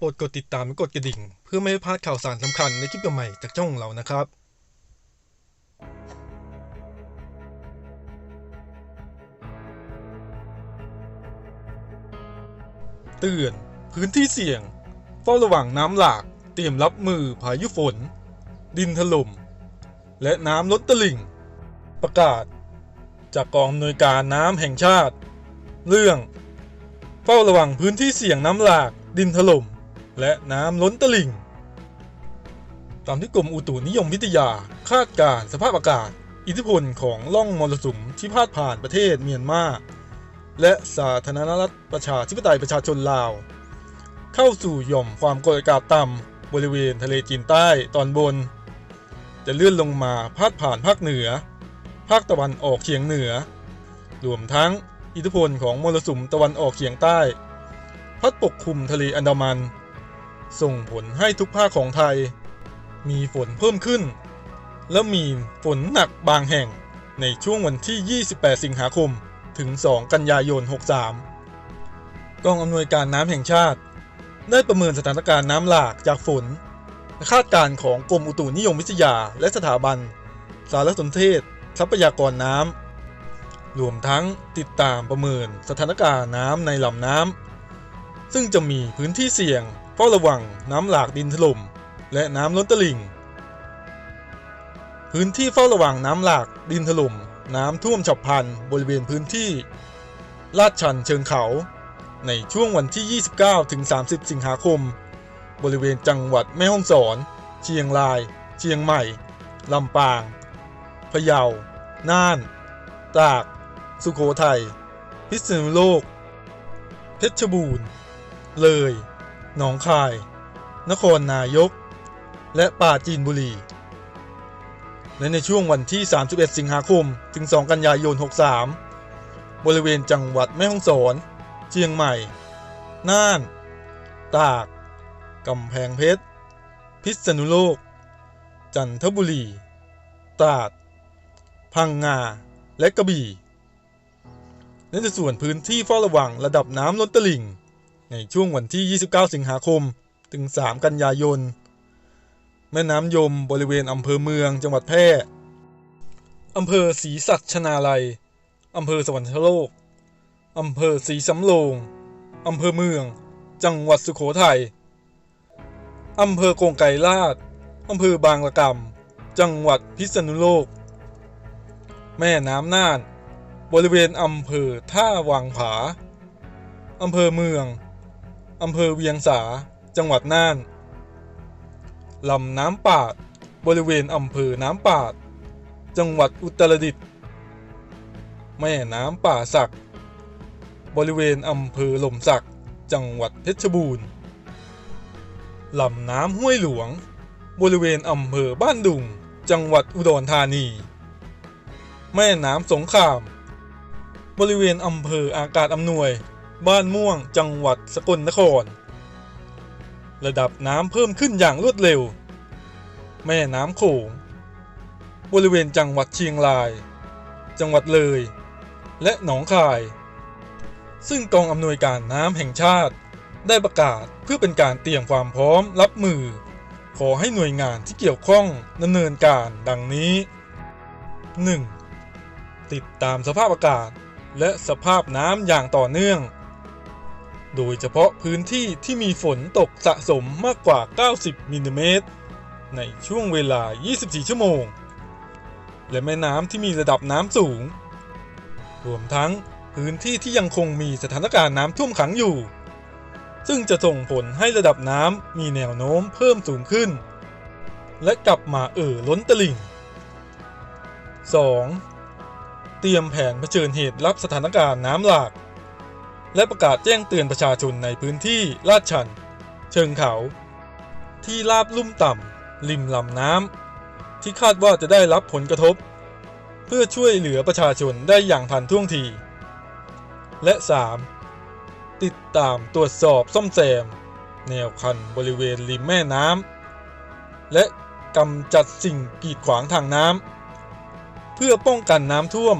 โปรดกดติดตามและกดกระดิ่ง เพื่อไม่ให้พลาดข่าวสารสำคัญในคลิปใหม่ๆจากช่องของเรานะครับ เตือน พื้นที่เสี่ยง เฝ้าระวังน้ำหลาก เตรียมรับมือพายุฝน ดินถล่ม และน้ำล้นตลิ่ง ประกาศ จากกองอำนวยการน้ำแห่งชาติ เรื่อง เฝ้าระวังพื้นที่เสี่ยงน้ำหลากดินถล่ม และน้ำล้นตลิ่ง ตามที่กรมอุตุนิยมวิทยา คาดการสภาพอากาศ อิทธิพลของล่องมรสุมที่พาดผ่านประเทศเมียนมาและสาธารณรัฐประชาธิปไตยประชาชนลาว เข้าสู่หย่อมความกดอากาศต่ำบริเวณทะเลจีนใต้ตอนบน จะเลื่อนลงมาพาดผ่านภาคเหนือ ภาคตะวันออกเฉียงเหนือ รวมทั้งอิทธิพลของมรสุมตะวันออกเฉียงใต้ พัดปกคลุมทะเลอันดามัน ส่งผลให้ทุกภาคของไทย มีฝนเพิ่มขึ้น และมีฝนหนักบางแห่งในช่วงวันที่ 28 สิงหาคม ถึง 2 กันยายน 63 กองอำนวยการน้ำแห่งชาติ ได้ประเมินสถานการณ์น้ำหลากจากฝนคาดการณ์ของกรมอุตุนิยมวิทยาและสถาบัน สารสนเทศ ทรัพยากรน้ำรวมทั้งติดตามประเมินสถานการณ์น้ำในลำน้ำซึ่งจะมีพื้นที่เสี่ยง เฝ้าระวังน้ำหลากดินถล่มและน้ำล้นตลิ่ง พื้นที่เฝ้าระวังน้ำหลากดินถล่มน้ำท่วมฉับพลันบริเวณพื้นที่ ลาดชันเชิงเขา ในช่วงวันที่ 29ถึง30 สิงหาคม บริเวณจังหวัดแม่ฮ่องสอน เชียงราย เชียงใหม่ ลำปาง พะเยา น่าน ตาก สุโขทัย พิษณุโลก เพชรบูรณ์ เลย หนองคาย นครนายก และปราจีนบุรี และในช่วงวันที่ 31 สิงหาคม ถึง 2 กันยายน 63 บริเวณจังหวัดแม่ฮ่องสอน เชียงใหม่ น่าน ตาก กำแพงเพชร พิษณุโลก จันทบุรี ตราด พังงา และกระบี่และในส่วนพื้นที่เฝ้าระวังระดับน้ำล้นตลิ่ง ในช่วงวันที่ 29 สิงหาคม ถึง 3 กันยายน แม่น้ำยมบริเวณอำเภอเมืองจังหวัดแพร่อำเภอศรีสัชนาลัยอำเภอสวรรคโลกอำเภอศรีสำโรงอำเภอเมือง จังหวัดสุโขทัยอำเภอกงไกรลาดอำเภอบางละกำจังหวัดพิษณุโลก แม่น้ำน่าน บริเวณอำเภอท่าวังผาอำเภอเมือง อำเภอเวียงสา จังหวัดน่านลำน้ำปาด บริเวณอำเภอน้ำปาด จังหวัดอุตรดิตถ์แม่น้ำป่าสัก บริเวณอำเภอหล่มสัก จังหวัดเพชรบูรณ์ลำน้ำห้วยหลวง บริเวณอำเภอบ้านดุง จังหวัดอุดรธานี แม่น้ำสงคราม บริเวณอำเภออากาศอำนวย บ้านม่วงจังหวัดสกลนคร ระดับน้ำเพิ่มขึ้นอย่างรวดเร็ว แม่น้ำโขง บริเวณจังหวัดเชียงราย จังหวัดเลย และหนองคาย ซึ่งกองอำนวยการน้ำแห่งชาติได้ประกาศเพื่อเป็นการเตรียมความพร้อมรับมือ ขอให้หน่วยงานที่เกี่ยวข้องดำเนินการดังนี้ 1. ติดตามสภาพอากาศและสภาพน้ำอย่างต่อเนื่อง โดยเฉพาะพื้นที่ที่มีฝนตกสะสมมากกว่า 90มิลลิเมตรในช่วงเวลา 24 ชั่วโมง และแม่น้ำที่มีระดับน้ำสูง รวมทั้งพื้นที่ที่ยังคงมีสถานการณ์น้ำท่วมขังอยู่ ซึ่งจะส่งผลให้ระดับน้ำมีแนวโน้มเพิ่มสูงขึ้น และกลับมาเอ่อล้นตลิ่ง 2. เตรียมแผนเผชิญเหตุรับสถานการณ์น้ำหลาก และประกาศแจ้งเตือนประชาชนในพื้นที่ลาดชัน เชิงเขา ที่ลาบลุ่มต่ำริมลำน้ำที่คาดว่าจะได้รับผลกระทบ เพื่อช่วยเหลือประชาชนได้อย่างทันท่วงที และ 3. ติดตามตรวจสอบซ่อมแซม แนวคันบริเวณริมแม่น้ำและกำจัดสิ่งกีดขวางทางน้ำเพื่อป้องกันน้ำท่วม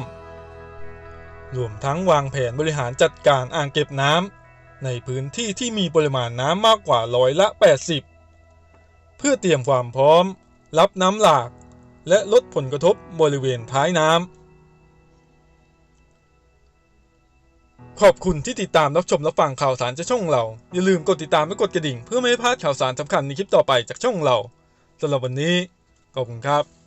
รวมทั้งวางแผนบริหารจัดการอ่างเก็บน้ำในพื้นที่ที่มีปริมาณน้ำมากกว่าร้อยละ 80 เพื่อเตรียมความพร้อม รับน้ำหลาก และลดผลกระทบบริเวณท้ายน้ำขอบคุณที่ติดตามรับชมรับฟังข่าวสารจากช่องเรา อย่าลืมกดติดตามและกดกระดิ่ง เพื่อไม่ให้พลาดข่าวสารสำคัญในคลิปต่อไปจากช่องเราสำหรับวันนี้ขอบคุณครับ